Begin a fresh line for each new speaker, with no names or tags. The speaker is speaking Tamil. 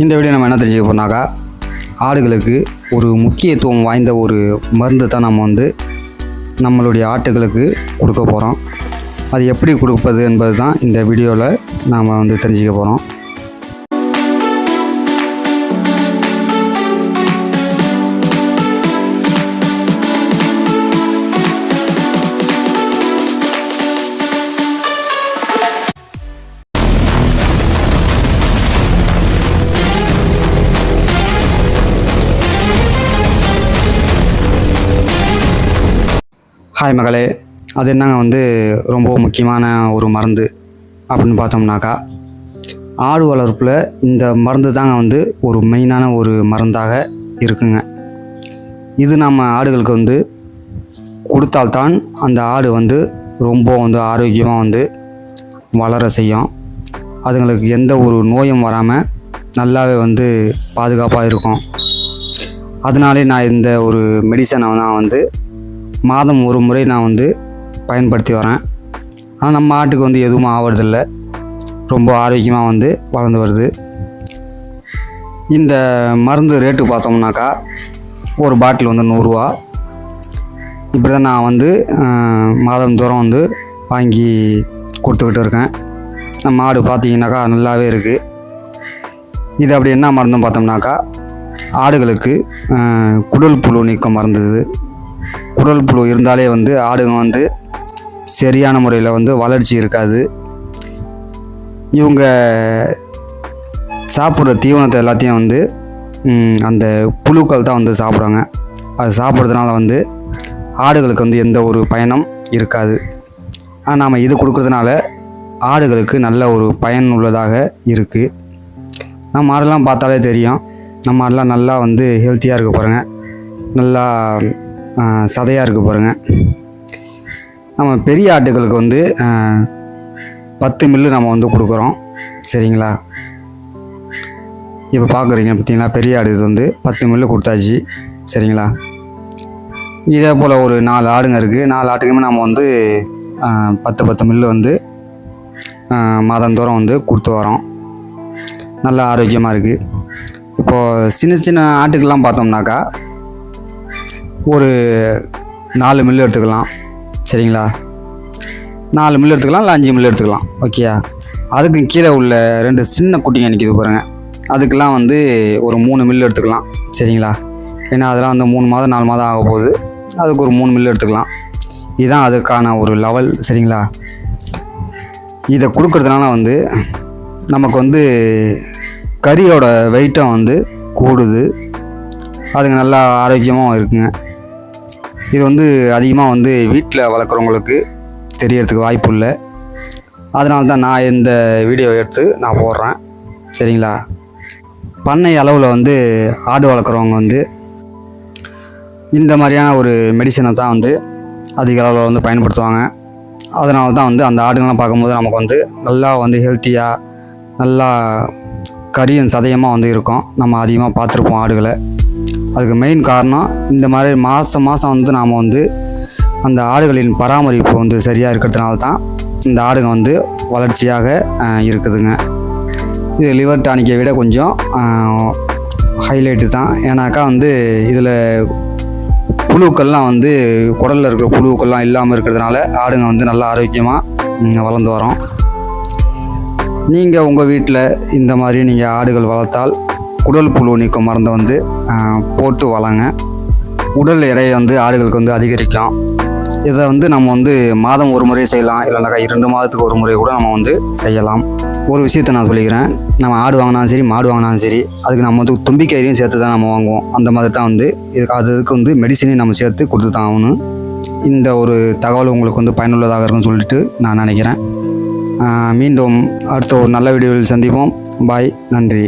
இந்த வீடியோ நம்ம என்ன தெரிஞ்சுக்க போனாக்கா ஆடுகளுக்கு ஒரு முக்கியத்துவம் வாய்ந்த ஒரு மருந்து தான் நம்ம வந்து நம்மளுடைய ஆட்டுகளுக்கு கொடுக்க போகிறோம் அது எப்படி கொடுப்பது என்பது தான் இந்த வீடியோவில் நாம் வந்து தெரிஞ்சுக்க போகிறோம் ஹாய் மகளே. அது என்னங்க வந்து ரொம்ப முக்கியமான ஒரு மருந்து அப்படின்னு பார்த்தோம்னாக்கா ஆடு வளர்ப்பில் இந்த மருந்து தாங்க வந்து ஒரு மெயினான ஒரு மருந்தாக இருக்குங்க. இது நம்ம ஆடுகளுக்கு வந்து கொடுத்தால்தான் அந்த ஆடு வந்து ரொம்ப வந்து ஆரோக்கியமாக வந்து வளர செய்யும். அதுங்களுக்கு எந்த ஒரு நோயும் வராமல் நல்லாவே வந்து பாதுகாப்பாக இருக்கும். அதனாலே நான் இந்த ஒரு மெடிசனை நான் வந்து மாதம் ஒரு முறை நான் வந்து பயன்படுத்தி வரேன். ஆனால் நம்ம ஆட்டுக்கு வந்து எதுவும் ஆவறதில்ல. ரொம்ப ஆரோக்கியமாக வந்து வளர்ந்து வருது. இந்த மருந்து ரேட்டு பார்த்தோம்னாக்கா ஒரு பாட்டில் வந்து நூறுரூவா இப்படி தான் நான் வந்து மாதம் தூரம் வந்து வாங்கி கொடுத்துக்கிட்டு இருக்கேன். நம்ம மாடு பார்த்தீங்கன்னாக்கா நல்லாவே இருக்குது இது அப்படி என்ன மருந்துன்னு பார்த்தோம்னாக்கா ஆடுகளுக்கு குடல் புழு நீக்கம் மருந்துது குடல் புழு இருந்தாலே வந்து ஆடுங்க வந்து சரியான முறையில் வந்து வளர்ச்சி இருக்காது. இவங்க சாப்பிட்ற தீவனத்தை எல்லாத்தையும் வந்து அந்த புழுக்கள் தான் வந்து சாப்பிட்றாங்க. அது சாப்பிட்றதுனால வந்து ஆடுகளுக்கு வந்து எந்த ஒரு பயனும் இருக்காது. ஆனால் நாம் இது கொடுக்குறதுனால ஆடுகளுக்கு நல்ல ஒரு பயன் உள்ளதாக இருக்குது நம்ம ஆடெல்லாம் பார்த்தாலே தெரியும். நம்ம ஆடெல்லாம் நல்லா வந்து ஹெல்த்தியாக இருக்க போகிறேங்க நல்லா சதையாக இருக்க பாருங்க. நம்ம பெரிய ஆட்டுகளுக்கு வந்து பத்து மில்லு நம்ம வந்து கொடுக்குறோம். சரிங்களா? இப்போ பார்க்குறீங்க பார்த்தீங்களா பெரிய ஆடு இது வந்து பத்து மில்லு கொடுத்தாச்சு. சரிங்களா? இதே போல் ஒரு நாலு ஆடுங்க இருக்குது நாலு ஆட்டுக்குமே நம்ம வந்து பத்து பத்து மில்லு வந்து மாதந்தோறும் வந்து கொடுத்து வரோம் நல்லா ஆரோக்கியமாக இருக்குது இப்போது சின்ன சின்ன ஆட்டுக்கெல்லாம் பார்த்தோம்னாக்கா ஒரு நாலு மில்லு எடுத்துக்கலாம். சரிங்களா? நாலு மில்லு எடுத்துக்கலாம் இல்லை அஞ்சு மில்லு எடுத்துக்கலாம். ஓகேயா அதுக்கு கீழே உள்ள ரெண்டு சின்ன குட்டிங்க நிற்கிது பாருங்கள் அதுக்கெலாம் வந்து ஒரு மூணு மில்லு எடுத்துக்கலாம். சரிங்களா? ஏன்னா அதெல்லாம் வந்து மூணு மாதம் நாலு மாதம் ஆக போகுது. அதுக்கு ஒரு மூணு மில்லு எடுத்துக்கலாம். இதுதான் அதுக்கான ஒரு லெவல் சரிங்களா? இதை கொடுக்குறதுனால வந்து நமக்கு வந்து கறியோட வெயிட்டும் வந்து கூடுது. அதுங்க நல்லா ஆரோக்கியமாகவும் இருக்குங்க. இது வந்து அதிகமாக வந்து வீட்டில் வளர்க்குறவங்களுக்கு தெரியறதுக்கு வாய்ப்பு இல்லை அதனால தான் நான் இந்த வீடியோ எடுத்து நான் போடுறேன். சரிங்களா? பண்ணை அளவில் வந்து ஆடு வளர்க்குறவங்க வந்து இந்த மாதிரியான ஒரு மெடிசனை தான் வந்து அதிக அளவில் வந்து பயன்படுத்துவாங்க. அதனால தான் வந்து அந்த ஆடுங்கள்லாம் பார்க்கும்போது நமக்கு வந்து நல்லா வந்து ஹெல்த்தியாக நல்லா கரியும் சதயமாக வந்து இருக்கும். நம்ம அதிகமாக பார்த்துருப்போம் ஆடுகளை. அதுக்கு மெயின் காரணம் இந்த மாதிரி மாதம் மாதம் வந்து நாம் வந்து அந்த ஆடுகளின் பராமரிப்பு வந்து சரியாக இருக்கிறதுனால தான் இந்த ஆடுங்க வந்து வளர்ச்சியாக இருக்குதுங்க. இது லிவர் டானிக்கை விட கொஞ்சம் ஹைலைட்டு தான். ஏன்னாக்கா வந்து இதில் புழுக்கள்லாம் வந்து குடலில் இருக்கிற புழுக்கள்லாம் இல்லாமல் இருக்கிறதுனால ஆடுங்க வந்து நல்லா ஆரோக்கியமாக வளர்ந்து வரோம். நீங்கள் உங்கள் வீட்டில் இந்த மாதிரி நீங்கள் ஆடுகள் வளர்த்தால் குடல் புழு நீக்கும் மருந்தை வந்து போட்டு வளங்க. உடல் எடையை வந்து ஆடுகளுக்கு வந்து அதிகரிக்கும். இதை வந்து நம்ம வந்து மாதம் ஒரு முறை செய்யலாம். இல்லைனாக்கா இரண்டு மாதத்துக்கு ஒரு முறை கூட நம்ம வந்து செய்யலாம். ஒரு விஷயத்தை நான் சொல்லிக்கிறேன். நம்ம ஆடு வாங்கினாலும் சரி மாடு வாங்கினாலும் சரி அதுக்கு நம்ம வந்து தும்பிக்கையிலையும் சேர்த்து தான் நம்ம வாங்குவோம். அந்த மாதிரி தான் வந்து இதுக்கு அதுக்கு வந்து மெடிசனையும் நம்ம சேர்த்து கொடுத்து தான் ஆகணும். இந்த ஒரு தகவல் உங்களுக்கு வந்து பயனுள்ளதாக இருக்கும்னு சொல்லிட்டு நான் நினைக்கிறேன். மீண்டும் அடுத்த ஒரு நல்ல வீடியோவில் சந்திப்போம். பாய் நன்றி.